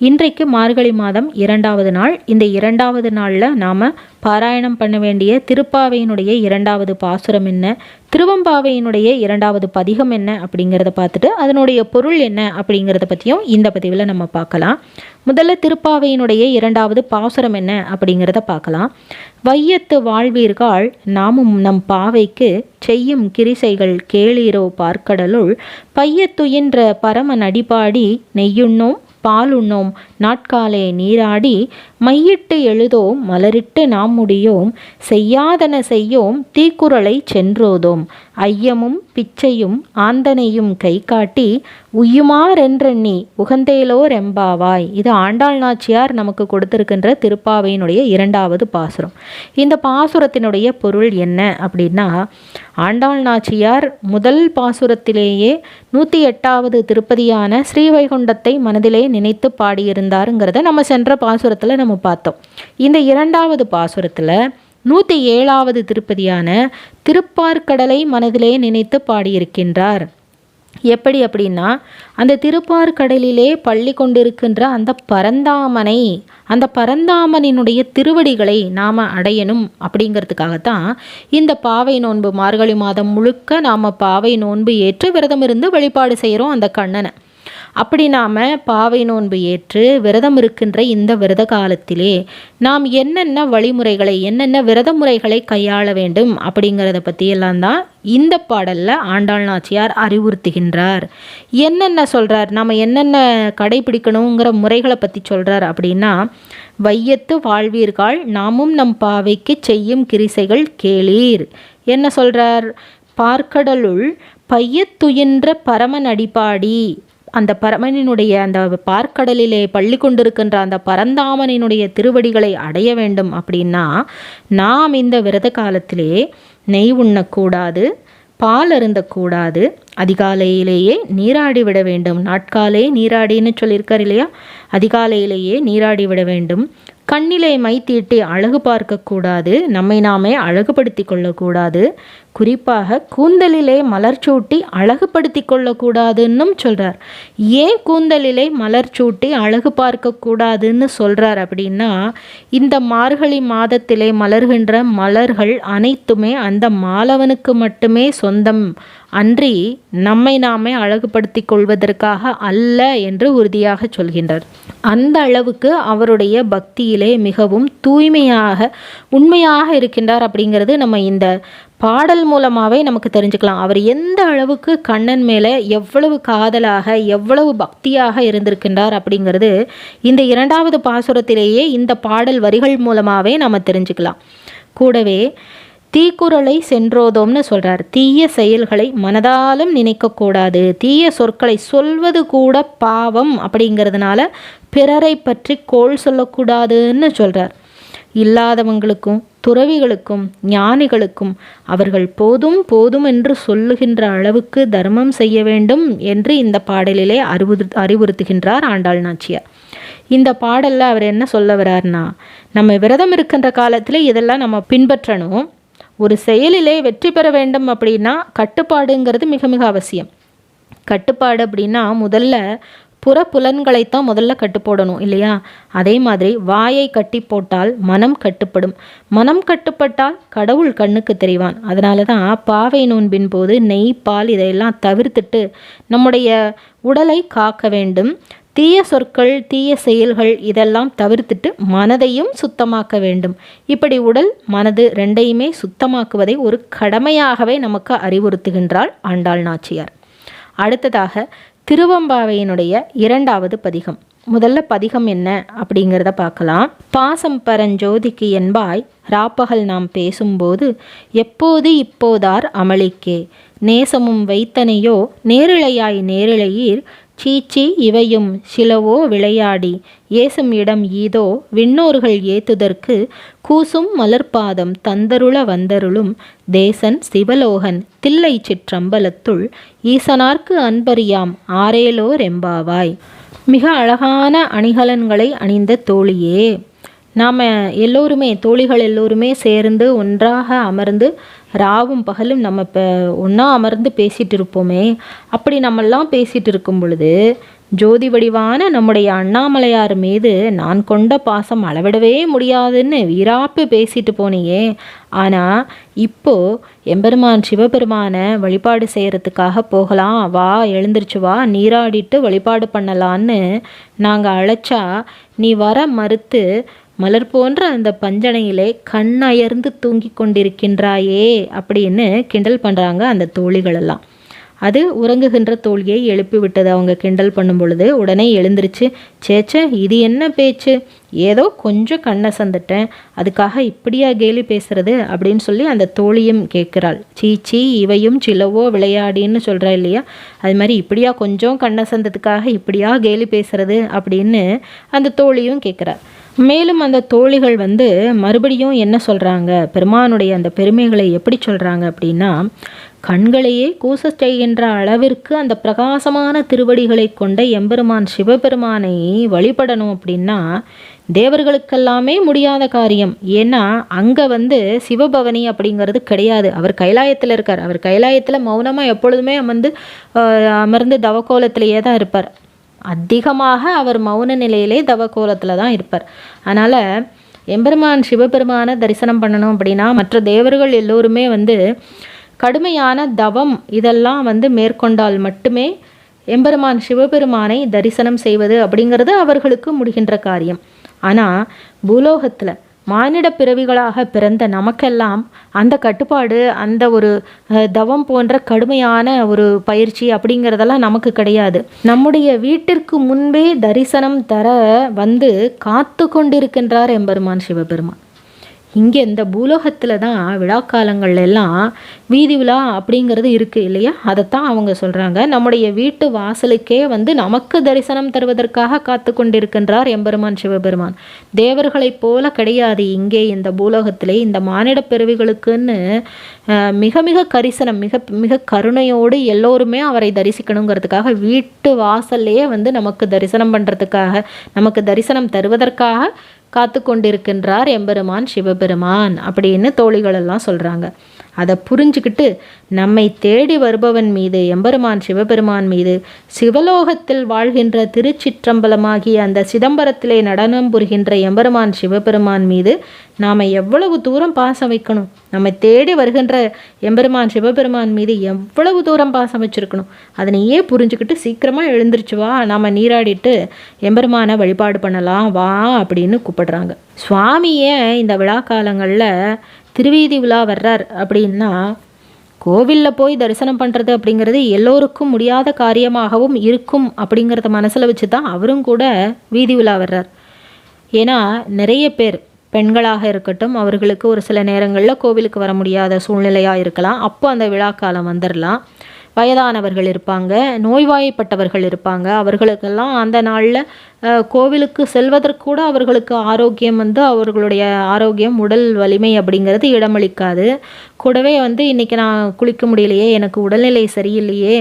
இன்றைக்கு மார்கழி மாதம் இரண்டாவது நாள். இந்த இரண்டாவது நாளில் நாம் பாராயணம் பண்ண வேண்டிய திருப்பாவையினுடைய இரண்டாவது பாசுரம் என்ன திருவம்பாவையினுடைய இரண்டாவது பதிகம் என்ன அப்படிங்கிறத பார்த்துட்டு அதனுடைய பொருள் என்ன அப்படிங்கிறத பற்றியும் இந்த பதிவில் நம்ம பார்க்கலாம். முதல்ல திருப்பாவையினுடைய இரண்டாவது பாசுரம் என்ன அப்படிங்கிறத பார்க்கலாம். வையத்து வாழ்வீர்கள் நாமும் நம் பாவைக்கு செய்யும் கிரிசைகள் கேளீரோ பார்க்கடலுள் பையத்துயின்ற பரம நடிபாடி நெய்யுண்ணோம் பாலுண்ணோம். நாட்காலே நீராடி மையிட்டு எழுதோம் மலரிட்டு நாம் முடியோம் செய்யாதன செய்யோம் தீக்குறளை சென்றோதோம். ஐயமும் பிச்சையும் ஆந்தனையும் கை காட்டி உயுமாறென்றெண்ணி உகந்தேலோர் எம்பாவாய் இது ஆண்டாள் நாச்சியார் நமக்கு கொடுத்திருக்கின்ற திருப்பாவையினுடைய இரண்டாவது பாசுரம். இந்த பாசுரத்தினுடைய பொருள் என்ன அப்படின்னா ஆண்டாள் நாச்சியார் முதல் பாசுரத்திலேயே நூற்றி எட்டாவது திருப்பதியான ஸ்ரீவைகுண்டத்தை மனதிலே நினைத்து பாடியிருந்தாருங்கிறத நம்ம சென்ற பாசுரத்தில் நம்ம பார்த்தோம். இந்த இரண்டாவது பாசுரத்தில் நூற்றி ஏழாவது திருப்பதியான திருப்பார்கடலை மனதிலே நினைத்து பாடியிருக்கின்றார். எப்படி அப்படின்னா அந்த திருப்பார்கடலிலே பள்ளி கொண்டிருக்கின்ற அந்த பரந்தாமனை அந்த பரந்தாமனினுடைய திருவடிகளை நாம் அடையணும் அப்படிங்கிறதுக்காகத்தான் இந்த பாவை நோன்பு மார்கழி மாதம் முழுக்க நாம் பாவை நோன்பு ஏற்று விரதம் இருந்து வழிபாடு செய்கிறோம் அந்த கண்ணனை. அப்படி நாம் பாவை நோன்பு ஏற்று விரதம் இருக்கின்ற இந்த விரத காலத்திலே நாம் என்னென்ன வழிமுறைகளை என்னென்ன விரத முறைகளை கையாள வேண்டும் அப்படிங்கிறத பற்றியெல்லாம் தான் இந்த பாடலில் ஆண்டாள் நாச்சியார் அறிவுறுத்துகின்றார். என்னென்ன சொல்கிறார் நம்ம என்னென்ன கடைபிடிக்கணுங்கிற முறைகளை பற்றி சொல்கிறார் அப்படின்னா வையத்து வாழ்வீர்கள் நாமும் நம் பாவைக்கு செய்யும் கிரிசைகள் கேளீர். என்ன சொல்கிறார் பார்க்கடலுள் பையத்துயின்ற பரமன் அடிப்பாடி அந்த பரமனினுடைய அந்த பார்க்கடலிலே பள்ளி கொண்டிருக்கின்ற அந்த பரந்தாமனினுடைய திருவடிகளை அடைய வேண்டும் அப்படின்னா நாம் இந்த விரத காலத்திலே நெய் உண்ணக்கூடாது பால் அருந்தக்கூடாது அதிகாலையிலேயே நீராடி விட வேண்டும். நாட்காலே நீராடின்னு சொல்லியிருக்கார் இல்லையா? அதிகாலையிலேயே நீராடி விட வேண்டும். கண்ணிலே மை தீட்டி அழகு பார்க்கக்கூடாது நம்மை நாமே அழகுபடுத்தி கொள்ளக்கூடாது. குறிப்பாக கூந்தலிலே மலர் சூட்டி அழகுபடுத்தி கொள்ளக்கூடாதுன்னும் சொல்கிறார் ஏன் கூந்தலிலே மலர் சூட்டி அழகு பார்க்கக்கூடாதுன்னு சொல்கிறார் அப்படின்னா இந்த மார்கழி மாதத்திலே மலர்கின்ற மலர்கள் அனைத்துமே அந்த மாலவனுக்கு மட்டுமே சொந்தம் அன்றி நம்மை நாமே அழகுபடுத்தி கொள்வதற்காக அல்ல என்று உறுதியாக சொல்கின்றார். அந்த அளவுக்கு அவருடைய பக்தியிலே மிகவும் தூய்மையாக உண்மையாக இருக்கின்றார் அப்படிங்கிறது நம்ம இந்த பாடல் மூலமாகவே நமக்கு தெரிஞ்சுக்கலாம். அவர் எந்த அளவுக்கு கண்ணன் மேலே எவ்வளவு காதலாக எவ்வளவு பக்தியாக இருந்திருக்கின்றார் அப்படிங்கிறது இந்த இரண்டாவது பாசுரத்திலேயே இந்த பாடல் வரிகள் மூலமாகவே நம்ம தெரிஞ்சுக்கலாம். கூடவே தீக்குறளை சென்றோதோம்னு சொல்கிறார் தீய செயல்களை மனதாலும் நினைக்கக்கூடாது தீய சொற்களை சொல்வது கூட பாவம் அப்படிங்கிறதுனால பிறரை பற்றி கோள் சொல்லக்கூடாதுன்னு சொல்கிறார் இல்லாதவங்களுக்கும் துறவிகளுக்கும் ஞானிகளுக்கும் அவர்கள் போதும் போதும் என்று சொல்லுகின்ற அளவுக்கு தர்மம் செய்ய வேண்டும் என்று இந்த பாடலிலே அறிவுறு அறிவுறுத்துகின்றார் ஆண்டாள் நாச்சியார். இந்த பாடலில் அவர் என்ன சொல்ல வர்றார்னா நம்ம விரதம் இருக்கின்ற காலத்தில் இதெல்லாம் நம்ம பின்பற்றணும். ஒரு செயலிலே வெற்றி பெற வேண்டும் அப்படின்னா கட்டுப்பாடுங்கிறது மிக மிக அவசியம். கட்டுப்பாடு அப்படின்னா முதல்ல புற புலன்களை தான் முதல்ல கட்டு போடணும் இல்லையா? அதே மாதிரி வாயை கட்டி போட்டால் மனம் கட்டுப்படும். மனம் கட்டுப்பட்டால் கடவுள் கண்ணுக்கு தெரிவான். அதனால தான் பாவை நோன்பின் போது நெய் பால் இதையெல்லாம் தவிர்த்துட்டு நம்முடைய உடலை காக்க வேண்டும். தீய சொற்கள் தீய செயல்கள் இதெல்லாம் தவிர்த்துட்டு மனதையும் சுத்தமாக்க வேண்டும். இப்படி உடல் மனது ரெண்டையுமே சுத்தமாக்குவதை ஒரு கடமையாகவே நமக்கு அறிவுறுத்துகின்றாள் ஆண்டாள் நாச்சியார். அடுத்ததாக திருவம்பாவையினுடைய இரண்டாவது பதிகம். முதல்ல பதிகம் என்ன அப்படிங்கிறத பார்க்கலாம். பாசம் பரஞ்சோதிக்கு என்பாய் ராப்பகல் நாம் பேசும்போது எப்போது இப்போதார் அமளிக்கே? நேசமும் வைத்தனையோ? நேரிழையாய் நேரிழையீர்? சீச்சி இவையும் சிலவோ விளையாடி ஏசும் இடம் ஈதோ விண்ணோர்கள் ஏத்துதற்கு கூசும் மலர்பாதம் தந்தருள வந்தருளும் தேசன் சிவலோகன் தில்லை சிற்றம்பலத்துள் ஈசனார்க்கு அன்பறியாம் ஆரேலோ ரெம்பாவாய் மிக அழகான அணிகலன்களை அணிந்த தோழியே நாம் எல்லோருமே தோழிகள் எல்லோருமே சேர்ந்து ஒன்றாக அமர்ந்து ராவும் பகலும் நம்ம இப்போ ஒன்றா அமர்ந்து பேசிகிட்டு இருப்போமே. அப்படி நம்மெல்லாம் பேசிகிட்டு இருக்கும் பொழுது ஜோதி வடிவான நம்முடைய அண்ணாமலையார் மீது நான் கொண்ட பாசம் அளவிடவே முடியாதுன்னு வீராப்பு பேசிட்டு போனியே. ஆனால் இப்போ எம்பெருமான் சிவபெருமானை வழிபாடு செய்கிறதுக்காக போகலாம் வா எழுந்திருச்சு வா நீராடிட்டு வழிபாடு பண்ணலான்னு நாங்கள் அழைச்சா நீ வர மறுத்து மலர் போன்ற அந்த பஞ்சனையிலே கண்ணயர்ந்து தூங்கி கொண்டிருக்கின்றாயே அப்படின்னு கிண்டல் பண்ணுறாங்க அந்த தோழிகளெல்லாம் அது உறங்குகின்ற தோழியை எழுப்பி விட்டது அவங்க கிண்டல் பண்ணும் பொழுது உடனே எழுந்திருச்சு சேச்ச இது என்ன பேச்சு? ஏதோ கொஞ்சம் கண்ணை சந்துட்டேன் அதுக்காக இப்படியா கேலி பேசுறது? அப்படின்னு சொல்லி அந்த தோழியும் கேட்குறாள். சீச்சி இவையும் சிலவோ விளையாடின்னு சொல்கிறா இல்லையா? அது மாதிரி இப்படியா கொஞ்சம் கண்ணை சந்ததுக்காக இப்படியா கேலி பேசுறது? அப்படின்னு அந்த தோழியும் கேட்குறாள். மேலும் அந்த தோழிகள் வந்து மறுபடியும் என்ன சொல்கிறாங்க பெருமானுடைய அந்த பெருமைகளை எப்படி சொல்கிறாங்க அப்படின்னா கண்களையே கூச செய்கின்ற அளவிற்கு அந்த பிரகாசமான திருவடிகளை கொண்ட எம்பெருமான் சிவபெருமானை வழிபடணும் அப்படின்னா தேவர்களுக்கெல்லாமே முடியாத காரியம். ஏன்னா அங்கே வந்து சிவபவனி அப்படிங்கிறது கிடையாது. அவர் கைலாயத்தில் இருக்கார். அவர் கைலாயத்தில் மௌனமாக எப்பொழுதுமே வந்து அமர்ந்து தவக்கோலத்திலேயே தான் இருப்பார். அதிகமாக அவர் மௌன நிலையிலே தவக்கோலத்தில் தான் இருப்பார். அதனால் எம்பெருமான் சிவபெருமானை தரிசனம் பண்ணணும் அப்படின்னா மற்ற தேவர்கள் எல்லோருமே வந்து கடுமையான தவம் இதெல்லாம் வந்து மேற்கொண்டால் மட்டுமே எம்பெருமான் சிவபெருமானை தரிசனம் செய்வது அப்படிங்கிறது அவர்களுக்கு முடிகின்ற காரியம். ஆனால் பூலோகத்தில் மானிட பிறவிகளாக பிறந்த நமக்கெல்லாம் அந்த கட்டுப்பாடு அந்த ஒரு தவம் போன்ற கடுமையான ஒரு பயிற்சி அப்படிங்கிறதெல்லாம் நமக்கு கிடையாது. நம்முடைய வீட்டிற்கு முன்பே தரிசனம் தர வந்து காத்து கொண்டிருக்கின்றார் எம்பெருமான் சிவபெருமான். இங்கே இந்த பூலோகத்தில் தான் விழாக்காலங்கள் எல்லாம் வீதி விழா அப்படிங்கிறது இருக்குது இல்லையா? அதைத்தான் அவங்க சொல்கிறாங்க நம்முடைய வீட்டு வாசலுக்கே வந்து நமக்கு தரிசனம் தருவதற்காக காத்து கொண்டிருக்கின்றார் எம்பெருமான் சிவபெருமான். தேவர்களைப் போல கிடையாது இங்கே இந்த பூலோகத்திலே. இந்த மானிட பிறவிகளுக்குன்னு மிக மிக கரிசனம் மிக மிக கருணையோடு எல்லோருமே அவரை தரிசிக்கணுங்கிறதுக்காக வீட்டு வாசல்லையே வந்து நமக்கு தரிசனம் பண்ணுறதுக்காக நமக்கு தரிசனம் தருவதற்காக காத்து கொண்டிருக்கின்றார் எம்பெருமான் சிவபெருமான் அப்படின்னு தோழிகளெல்லாம் சொல்கிறாங்க அதை புரிஞ்சுக்கிட்டு நம்மை தேடி வருபவன் மீது எம்பெருமான் சிவபெருமான் மீது சிவலோகத்தில் வாழ்கின்ற திருச்சிற்றம்பலமாகிய அந்த சிதம்பரத்திலே நடனம் புரிகின்ற எம்பெருமான் சிவபெருமான் மீது நாம் எவ்வளவு தூரம் பாசம் வைக்கணும்? நம்மை தேடி வருகின்ற எம்பெருமான் சிவபெருமான் மீது எவ்வளவு தூரம் பாசம் வச்சுருக்கணும்? அதனையே புரிஞ்சுக்கிட்டு சீக்கிரமாக எழுந்துருச்சு வா. நாம் நீராடிட்டு எம்பெருமானை வழிபாடு பண்ணலாம். வா அப்படின்னு கூப்பிடுறாங்க. சுவாமியை இந்த விழா காலங்களில் திருவீதி விழா வர்றார் அப்படின்னா கோவிலில் போய் தரிசனம் பண்ணுறது அப்படிங்கிறது எல்லோருக்கும் முடியாத காரியமாகவும் இருக்கும் அப்படிங்கிறத மனசில் வச்சு தான் அவரும் கூட வீதி விழா வர்றார். ஏன்னா நிறைய பேர் பெண்களாக இருக்கட்டும் அவர்களுக்கு ஒரு சில நேரங்களில் கோவிலுக்கு வர முடியாத சூழ்நிலையாக இருக்கலாம். அப்போ அந்த விழாக்காலம் வந்துடலாம் வயதானவர்கள் இருப்பாங்க நோய்வாய்ப்பட்டவர்கள் இருப்பாங்க. அவர்களுக்கெல்லாம் அந்த நாளில் கோவிலுக்கு செல்வதற்கு கூட அவர்களுக்கு ஆரோக்கியம் வந்து அவர்களுடைய ஆரோக்கியம் உடல் வலிமை அப்படிங்கிறது இடமளிக்காது. கூடவே வந்து இன்றைக்கி நான் குளிக்க முடியலையே எனக்கு உடல்நிலை சரியில்லையே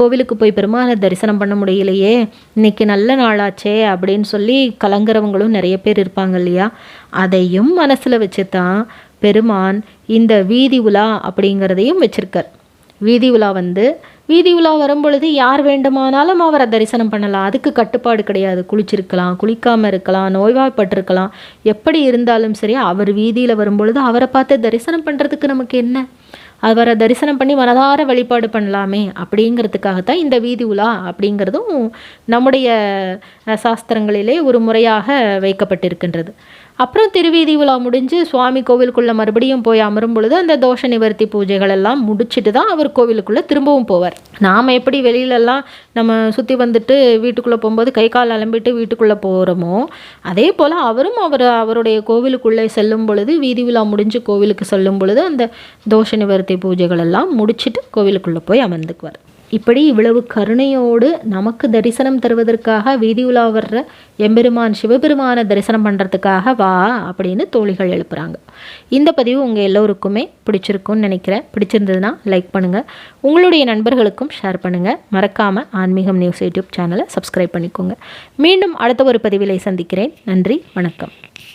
கோவிலுக்கு போய் பெருமானை தரிசனம் பண்ண முடியலையே இன்றைக்கி நல்ல நாளாச்சே அப்படின்னு சொல்லி கலங்குறவங்களும் நிறைய பேர் இருப்பாங்க இல்லையா? அதையும் மனசில் வச்சு தான் பெருமான் இந்த வீதி உலா அப்படிங்கிறதையும் வச்சுருக்கார். வீதி உலா வந்து வீதி உலா வரும்பொழுது யார் வேண்டுமானாலும் அவரை தரிசனம் பண்ணலாம். அதுக்கு கட்டுப்பாடு கிடையாது. குளிச்சிருக்கலாம் குளிக்காமல் இருக்கலாம் நோய்வாய்ப்பட்டிருக்கலாம். எப்படி இருந்தாலும் சரி அவர் வீதியில் வரும்பொழுது அவரை பார்த்து தரிசனம் பண்ணுறதுக்கு நமக்கு என்ன? அவரை தரிசனம் பண்ணி மனதார வழிபாடு பண்ணலாமே அப்படிங்கிறதுக்காகத்தான் இந்த வீதி உலா அப்படிங்கிறதும் நம்முடைய சாஸ்திரங்களிலே ஒரு முறையாக வைக்கப்பட்டிருக்கின்றது. அப்புறம் திருவீதி விழா முடிஞ்சு சுவாமி கோவிலுக்குள்ளே மறுபடியும் போய் அமரும் பொழுது அந்த தோஷ நிவர்த்தி பூஜைகள் எல்லாம் முடிச்சுட்டு தான் அவர் கோவிலுக்குள்ளே திரும்பவும் போவார். நாம் எப்படி வெளியிலலாம் நம்ம சுற்றி வந்துட்டு வீட்டுக்குள்ளே போகும்போது கை கால் அலம்பிட்டு வீட்டுக்குள்ளே போகிறோமோ அதே போல் அவரும் அவர் அவருடைய கோவிலுக்குள்ளே செல்லும் பொழுது வீதி விழா முடிஞ்சு கோவிலுக்கு செல்லும் பொழுது அந்த தோஷ நிவர்த்தி பூஜைகள் எல்லாம் முடிச்சுட்டு கோவிலுக்குள்ளே போய் அமர்ந்துக்குவார். இப்படி இவ்வளவு கருணையோடு நமக்கு தரிசனம் தருவதற்காக வீதி உலா வர்ற எம்பெருமான் சிவபெருமானை தரிசனம் பண்ணுறதுக்காக வா அப்படின்னு தோழிகள் எழுப்புகிறாங்க இந்த பதிவு உங்கள் எல்லோருக்குமே பிடிச்சிருக்கும்னு நினைக்கிறேன். பிடிச்சிருந்ததுன்னா லைக் பண்ணுங்கள் உங்களுடைய நண்பர்களுக்கும் ஷேர் பண்ணுங்கள் மறக்காமல் ஆன்மீகம் நியூஸ் யூடியூப் சேனலை சப்ஸ்கிரைப் பண்ணிக்கோங்க. மீண்டும் அடுத்த ஒரு பதிவிலை சந்திக்கிறேன். நன்றி வணக்கம்.